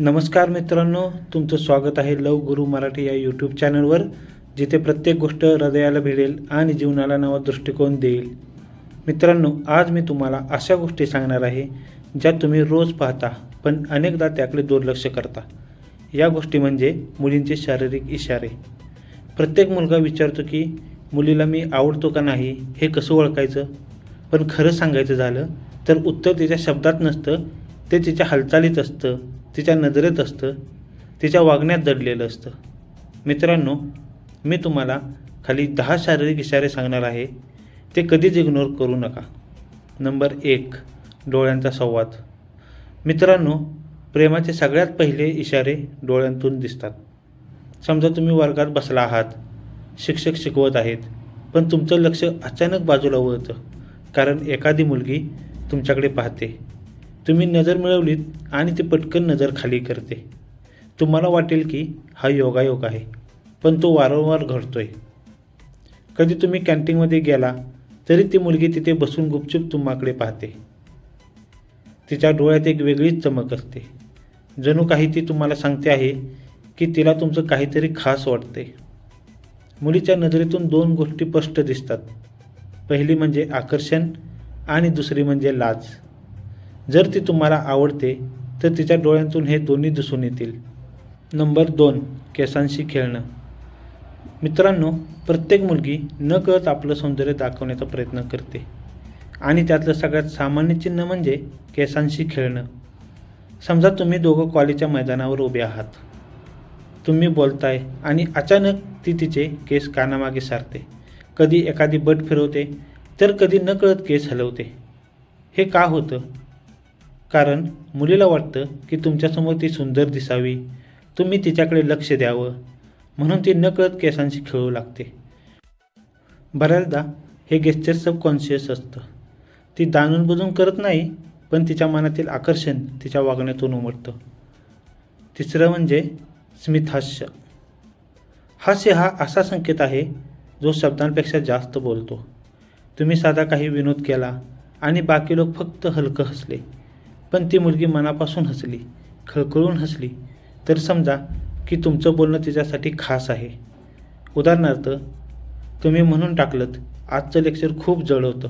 नमस्कार मित्रांनो तुमचं स्वागत आहे लव गुरु मराठी या यूट्यूब चॅनलवर जिथे प्रत्येक गोष्ट हृदयाला भिडेल आणि जीवनाला नवा दृष्टिकोन देईल. मित्रांनो आज मी तुम्हाला अशा गोष्टी सांगणार आहे ज्या तुम्ही रोज पाहता पण अनेकदा त्याकडे दुर्लक्ष करता. या गोष्टी म्हणजे मुलींचे शारीरिक इशारे. प्रत्येक मुलगा विचारतो की मुलीला मी आवडतो का नाही? हे कसं ओळखायचं? पण खरं सांगायचं झालं तर उत्तर तिच्या शब्दात नसतं ते तिच्या हालचालीत असतं. तिच्या नजरेत असतं तिच्या वागण्यात दडलेलं असतं. मित्रांनो मी तुम्हाला खाली दहा शारीरिक इशारे सांगणार आहे. ते कधीच इग्नोर करू नका. नंबर एक डोळ्यांचा संवाद. मित्रांनो प्रेमाचे सगळ्यात पहिले इशारे डोळ्यांतून दिसतात. समजा तुम्ही वर्गात बसला आहात शिक्षक शिकवत आहेत पण तुमचं लक्ष अचानक बाजूला वळतं कारण एखादी मुलगी तुमच्याकडे पाहते. तुम्ही नजर मिळवलीत आणि ती पटकन नजर खाली करते. तुम्हाला वाटेल की हा योगायोग आहे पण तो वारंवार घडतोय. कधी तुम्ही कॅन्टीनमध्ये गेला तरी ती मुलगी तिथे बसून गुपचूप तुम्हाकडे पाहते. तिच्या डोळ्यात एक वेगळीच चमक असते. जणू काही ती तुम्हाला सांगते आहे की तिला तुमचं काहीतरी खास वाटते. मुलीच्या नजरेतून दोन गोष्टी स्पष्ट दिसतात. पहिली म्हणजे आकर्षण आणि दुसरी म्हणजे लाज. जर ती तुम्हाला आवडते तर तिच्या डोळ्यांतून हे दोन्ही दिसून येतील. नंबर दोन केसांशी खेळणं. मित्रांनो प्रत्येक मुलगी न कळत आपलं सौंदर्य दाखवण्याचा प्रयत्न करते. आणि त्यातलं सगळ्यात सामान्य चिन्ह म्हणजे केसांशी खेळणं. समजा तुम्ही दोघं कॉलेजच्या मैदानावर उभे आहात. तुम्ही बोलताय आणि अचानक ती तिचे केस कानामागे सारते. कधी एखादी बट फिरवते तर कधी नकळत केस हलवते. हे का होतं? कारण मुलीला वाटतं की तुमच्यासमोर ती सुंदर दिसावी. तुम्ही तिच्याकडे लक्ष द्यावं. म्हणून ती नकळत केसांशी खेळू लागते. बऱ्याचदा हे गेस्चर सबकॉन्शियस असतं. ती दाणून बुजून करत नाही पण तिच्या मनातील आकर्षण तिच्या वागण्यातून उमटतं. तिसरं म्हणजे स्मितहास्य. हास्य हा असा संकेत आहे जो शब्दांपेक्षा जास्त बोलतो. तुम्ही साधा काही विनोद केला आणि बाकी लोक फक्त हलकं हसले. पण ती मुलगी मनापासून हसली खळखळून हसली. तर समजा की तुमचं बोलणं तिच्यासाठी खास आहे. उदाहरणार्थ तुम्ही म्हणून टाकलत आजचं लेक्चर खूप जड होतं.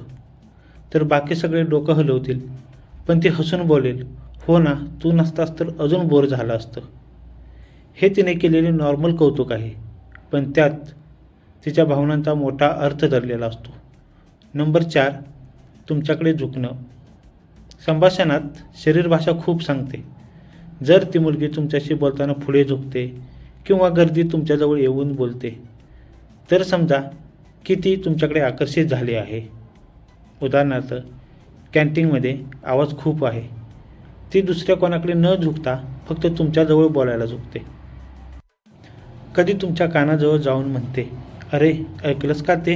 तर बाकी सगळे डोकं हलवतील पण ती हसून बोलेल हो ना तू नसतास तर अजून बोर झालं असतं. हे तिने केलेले नॉर्मल कौतुक आहे पण त्यात तिच्या भावनांचा मोठा अर्थ धरलेला असतो. नंबर चार तुमच्याकडे झुकणं. संभाषणात शरीरभाषा खूप सांगते. जर ती मुलगी तुमच्याशी बोलताना पुढे झुकते किंवा गर्दी तुमच्याजवळ येऊन बोलते तर समजा की ती तुमच्याकडे आकर्षित झाली आहे. उदाहरणार्थ कॅन्टीनमध्ये आवाज खूप आहे. ती दुसऱ्या कोणाकडे न झुकता फक्त तुमच्याजवळ बोलायला झुकते. कधी तुमच्या कानाजवळ जाऊन म्हणते अरे ऐकलंस का ते?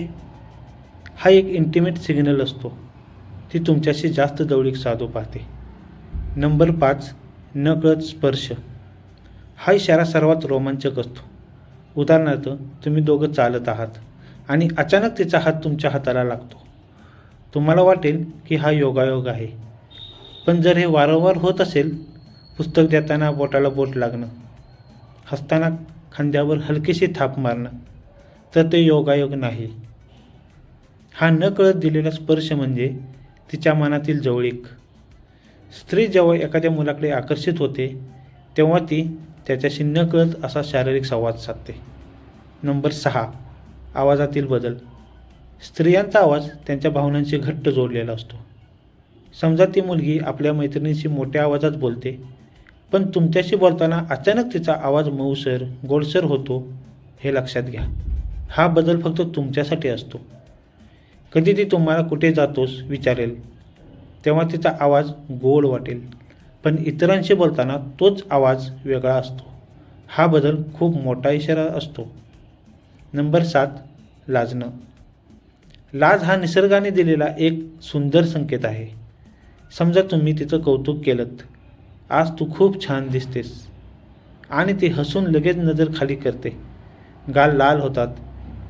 हा एक इंटिमेट सिग्नल असतो. ती तुमच्याशी जास्त जवळीक साधू पाहते. नंबर पाच नकळत स्पर्श. हा इशारा सर्वात रोमांचक असतो. उदाहरणार्थ तुम्ही दोघं चालत आहात आणि अचानक तिचा हात तुमच्या हाताला लागतो. तुम्हाला वाटेल की हा योगायोग आहे. पण जर हे वारंवार होत असेल पुस्तक देताना बोटाला बोट लागणं हसताना खांद्यावर हलकीशी थाप मारणं तर ते योगायोग नाही. हा न कळत दिलेला स्पर्श म्हणजे तिच्या मनातील जवळीक. स्त्री जेव्हा एखाद्या मुलाकडे आकर्षित होते तेव्हा ती त्याच्याशी न कळत असा शारीरिक संवाद साधते. नंबर सहा आवाजातील बदल. स्त्रियांचा आवाज त्यांच्या भावनांशी घट्ट जोडलेला असतो. समजा ती मुलगी आपल्या मैत्रिणीशी मोठ्या आवाजात बोलते पण तुमच्याशी बोलताना अचानक तिचा आवाज मऊसर गोडसर होतो हे लक्षात घ्या. हा बदल फक्त तुमच्यासाठी असतो. कधी ती तुम्हाला कुठे जातोस विचारेल तेव्हा तिचा आवाज गोड वाटेल. पण इतरांशी बोलताना तोच आवाज वेगळा असतो. हा बदल खूप मोठा इशारा असतो. नंबर सात लाजणं. लाज हा निसर्गाने दिलेला एक सुंदर संकेत आहे. समजा तुम्ही तिचं कौतुक केलं आज तू खूप छान दिसतेस. आणि ती हसून लगेच नजर खाली करते. गाल लाल होतात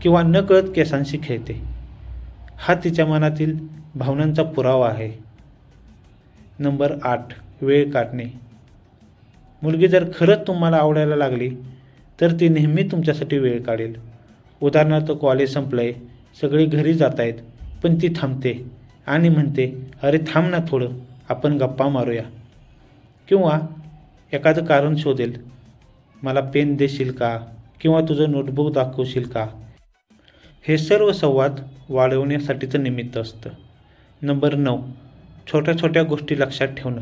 किंवा नकळत केसांशी खेळते. हा तिच्या मनातील भावनांचा पुरावा आहे. नंबर आठ वेळ काढणे मुलगी जर खरंच तुम्हाला आवडायला लागली तर ती नेहमी तुमच्यासाठी वेळ काढेल. उदाहरणार्थ कॉलेज संपलं आहे सगळी घरी जात आहेत पण ती थांबते आणि म्हणते अरे थांब ना थोडं आपण गप्पा मारूया. किंवा एखादं कारण शोधेल. मला पेन देशील का? किंवा तुझं नोटबुक दाखवशील का? हे सर्व संवाद वाढवण्यासाठीचं निमित्त असतं. नंबर नऊ. छोट्या छोट्या गोष्टी लक्षात ठेवणं.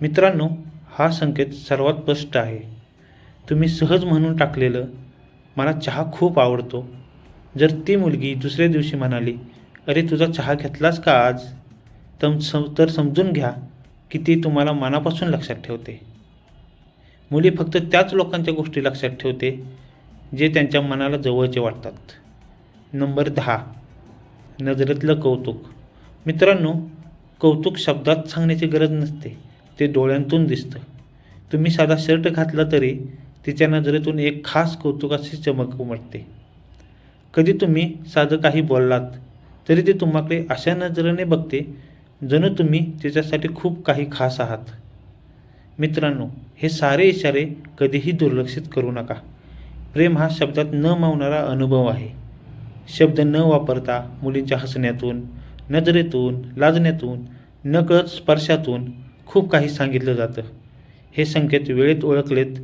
मित्रांनो हा संकेत सर्वात स्पष्ट आहे. तुम्ही सहज म्हणून टाकलेलं मला चहा खूप आवडतो. जर ती मुलगी दुसऱ्या दिवशी म्हणाली अरे तुझा चहा घेतलास का आज? तम सम तर समजून घ्या की ती तुम्हाला मनापासून लक्षात ठेवते. मुली फक्त त्याच लोकांच्या गोष्टी लक्षात ठेवते जे त्यांच्या मनाला जवळचे वाटतात. नंबर दहा. नजरेतलं कौतुक. मित्रांनो कौतुक शब्दात सांगण्याची गरज नसते. ते डोळ्यांतून दिसतं. तुम्ही साधा शर्ट घातला तरी तिच्या नजरेतून एक खास कौतुकाची चमक उमटते. कधी तुम्ही साधं काही बोललात तरी ते तुम्हाकडे अशा नजरेने बघते जणू तुम्ही तिच्यासाठी खूप काही खास आहात. मित्रांनो हे सारे इशारे कधीही दुर्लक्षित करू नका. प्रेम हा शब्दात न मावणारा अनुभव आहे. शब्द न वापरता मुलींच्या हसण्यातून नजरेतून लाजण्यातून नकळत स्पर्शातून खूप काही सांगितलं जातं. हे संकेत वेळेत ओळखलेत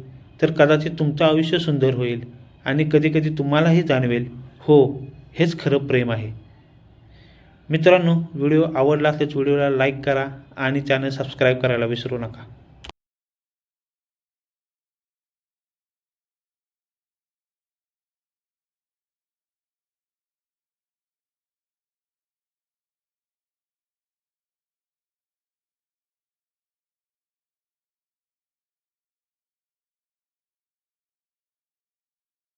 तर कदाचित तुमचं आयुष्य सुंदर होईल आणि कधीकधी तुम्हालाही जाणवेल हो हेच खरं प्रेम आहे. मित्रांनो व्हिडिओ आवडला असल्यास व्हिडिओला लाईक करा आणि चॅनल सबस्क्राईब करायला विसरू नका.